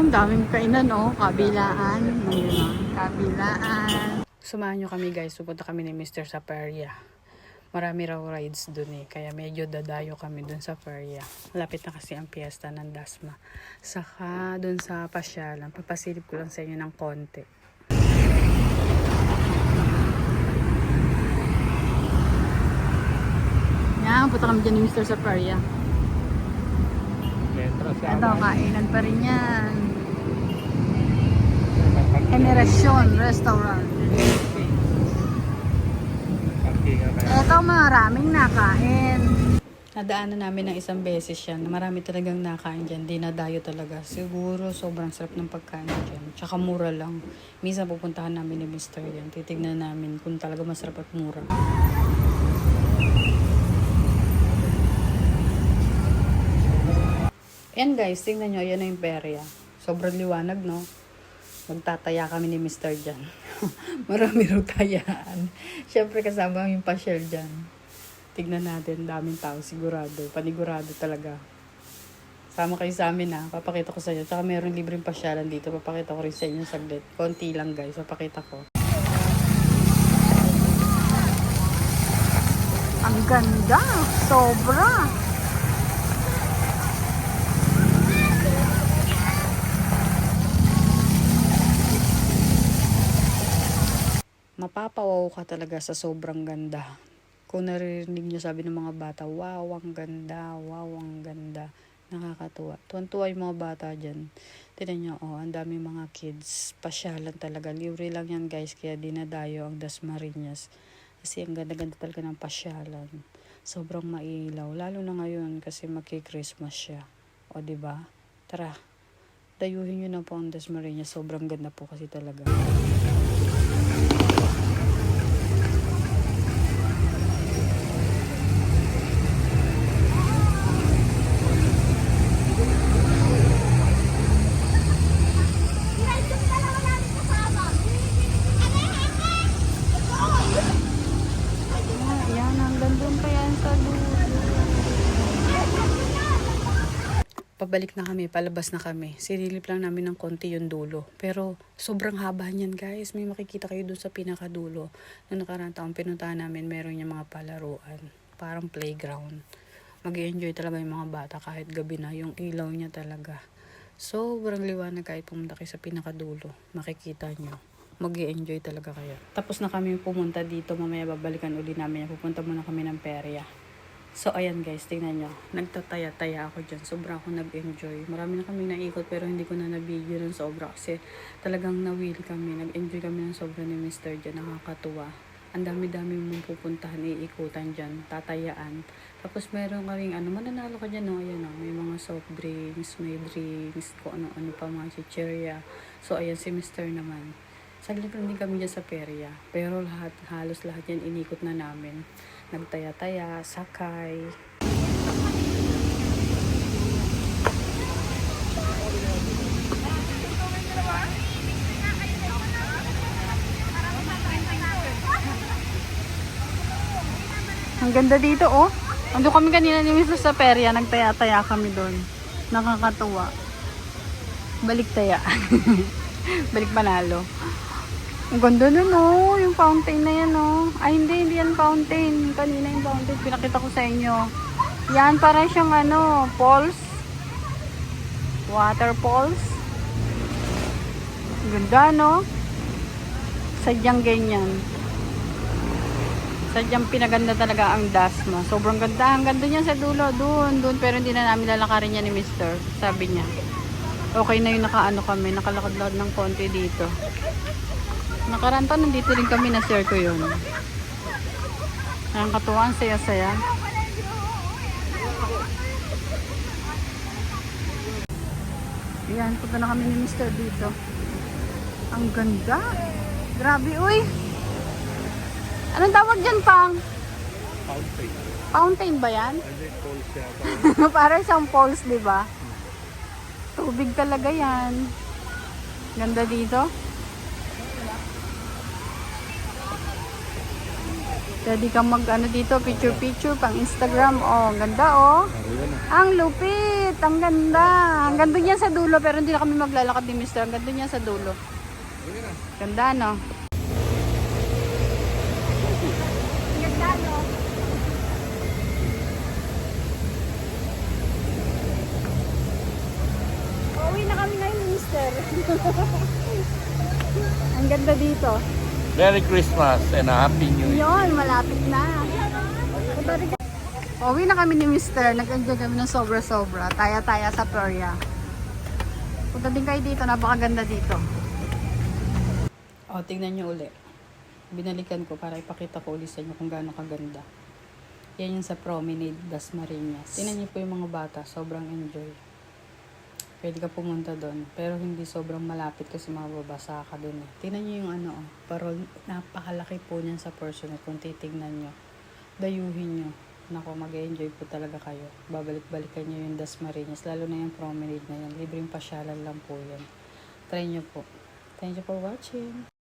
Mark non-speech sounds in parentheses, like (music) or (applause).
Yan, daming kainan oh. Kabilaan. Ayun oh. Kabilaan. Samahan nyo kami guys. Pupunta kami ni Mr. sa Peria. Marami raw rides dun eh. Kaya medyo dadayo kami dun sa Peria. Lapit na kasi ang piyesta ng Dasma. Saka dun sa pasyalan. Papasilip ko lang sa inyo ng konti. Yan, punta kami dyan ni Mr. sa Peria. Ito, kainan pa rin yan. Generation Restaurant. Ito, maraming nakain. Nadaanan namin ng isang beses yan. Marami talagang nakain dyan. Dinadayo talaga. Siguro sobrang sarap ng pagkain dyan. Tsaka mura lang. Minsan pupuntahan namin ni Mr. yan. Titignan namin kung talaga masarap at mura. Yan guys, tingnan nyo. Yan na yung perya. Sobrang liwanag, no? Magtataya kami ni Mr. dyan. (laughs) Marami raw tayaan. Siyempre kasama yung pasyal dyan. Tignan natin, daming tao sigurado. Panigurado talaga. Sama kayo sa amin ha. Papakita ko sa inyo. Tsaka meron libreng pasyalan dito. Papakita ko rin sa inyo saglit. Konti lang guys. Papakita ko. Ang ganda! Sobra! Mapapawaw ka talaga sa sobrang ganda. Kung naririnig nyo sabi ng mga bata, wow, ang ganda, wow, ang ganda. Nakakatuwa. Tuwan-tuwa yung mga bata dyan. Tinan nyo, oh, ang dami mga kids. Pasyalan talaga. Libre lang yan guys, kaya dinadayo ang Dasmariñas. Kasi ang ganda-ganda talaga ng pasyalan. Sobrang mailaw. Lalo na ngayon kasi magki-Christmas siya. O, ba? Tara, dayuhin nyo na po ang Dasmariñas. Sobrang ganda po kasi talaga. Pabalik na kami, palabas na kami. Sinilip lang namin ng konti yung dulo. Pero sobrang haba niyan guys. May makikita kayo doon sa pinakadulo. Noong nakaraan taong pinuntahan namin, meron yung mga palaruan. Parang playground. mag enjoy talaga yung mga bata kahit gabi na. Yung ilaw niya talaga. Sobrang liwanag kahit pumunta kayo sa pinakadulo. Makikita nyo mag enjoy talaga kayo. Tapos na kami pumunta dito, mamaya babalikan uli namin. Pupunta muna kami ng perya. So, ayan guys, tingnan nyo. Nagtataya-taya ako dyan. Sobra ako nag-enjoy. Marami na kami naikot pero hindi ko na nabigyo ng sobra kasi talagang nawili kami. Nag-enjoy kami ng sobra ni Mr. dyan. Nakakatuwa. Ang dami-dami mong pupuntahan, iikutan dyan, tatayaan. Tapos meron ka rin, ano, mananalo ka dyan, no? Ayan, no? May mga soft drinks, may drinks, kung ano-ano pa, mga chicherya. So, ayan si Mr. naman. Saglit lang din kami dyan sa perya. Pero lahat, halos lahat yan inikot na namin. Nagtaya-taya, sakay. Ang ganda dito, oh. Ando kami kanina ni Mrs. sa perya, nagtaya-taya kami doon. Nakakatuwa. (laughs) Balik taya. Balik panalo. Ang ganda nun, oh. Yung fountain na yan, oh. Ay, hindi, hindi yan fountain. Kanina yung fountain. Pinakita ko sa inyo. Yan, para siyang, ano, falls. Water falls. Ganda, no? Sadyang ganyan. Sadyang pinaganda talaga ang Dasma. Sobrang ganda. Ang ganda niya sa dulo. Doon, doon. Pero hindi na namin lalakarin niya ni Mister. Sabi niya. Okay na yung nakaano kami. Nakalakad-lakad ng konti dito. Nakaranta, nandito rin kami na share ko yun. Ang katuwaan, saya-saya. Ayan, punta na kami ni Mr. dito. Ang ganda. Grabe, uy. Anong tawag dyan, Pang? Fountain. Fountain ba yan? (laughs) Para siyang falls, di ba? Tubig talaga yan. Ganda dito. Pwede kang mag ano dito, picture-picture pang Instagram. Oh, ang ganda oh. Ang lupit! Ang ganda! Ang ganda niya sa dulo pero hindi na kami maglalakad ni Mr. Ang ganda niya sa dulo. Ganda no? Ganda no? Na kami ngayon, Mr. Ang ganda dito. Merry Christmas and a Happy New Year. Yun, malapit na. Pauwi na kami ni Mr. Nag-enjoy kami ng sobra-sobra. Taya-taya sa Peria. Punta din kayo dito. Napakaganda dito. O, tingnan nyo uli. Binalikan ko para ipakita ko ulit sa inyo kung gaano kaganda. Yan yung sa Promenade, Dasmariñas. Tingnan niyo po yung mga bata. Sobrang enjoy. Pwede ka pumunta doon. Pero hindi sobrang malapit kasi mababasa ka doon. Eh. Tingnan niyo yung ano, oh, parol, napakalaki po niyan sa personal kung titignan niyo. Dayuhin niyo. Nako, mag-enjoy po talaga kayo. Babalik-balikan niyo yung Dasmariñas, lalo na yung promenade na yan. Libreng pasyalan lang po yan. Try niyo po. Thank you for watching.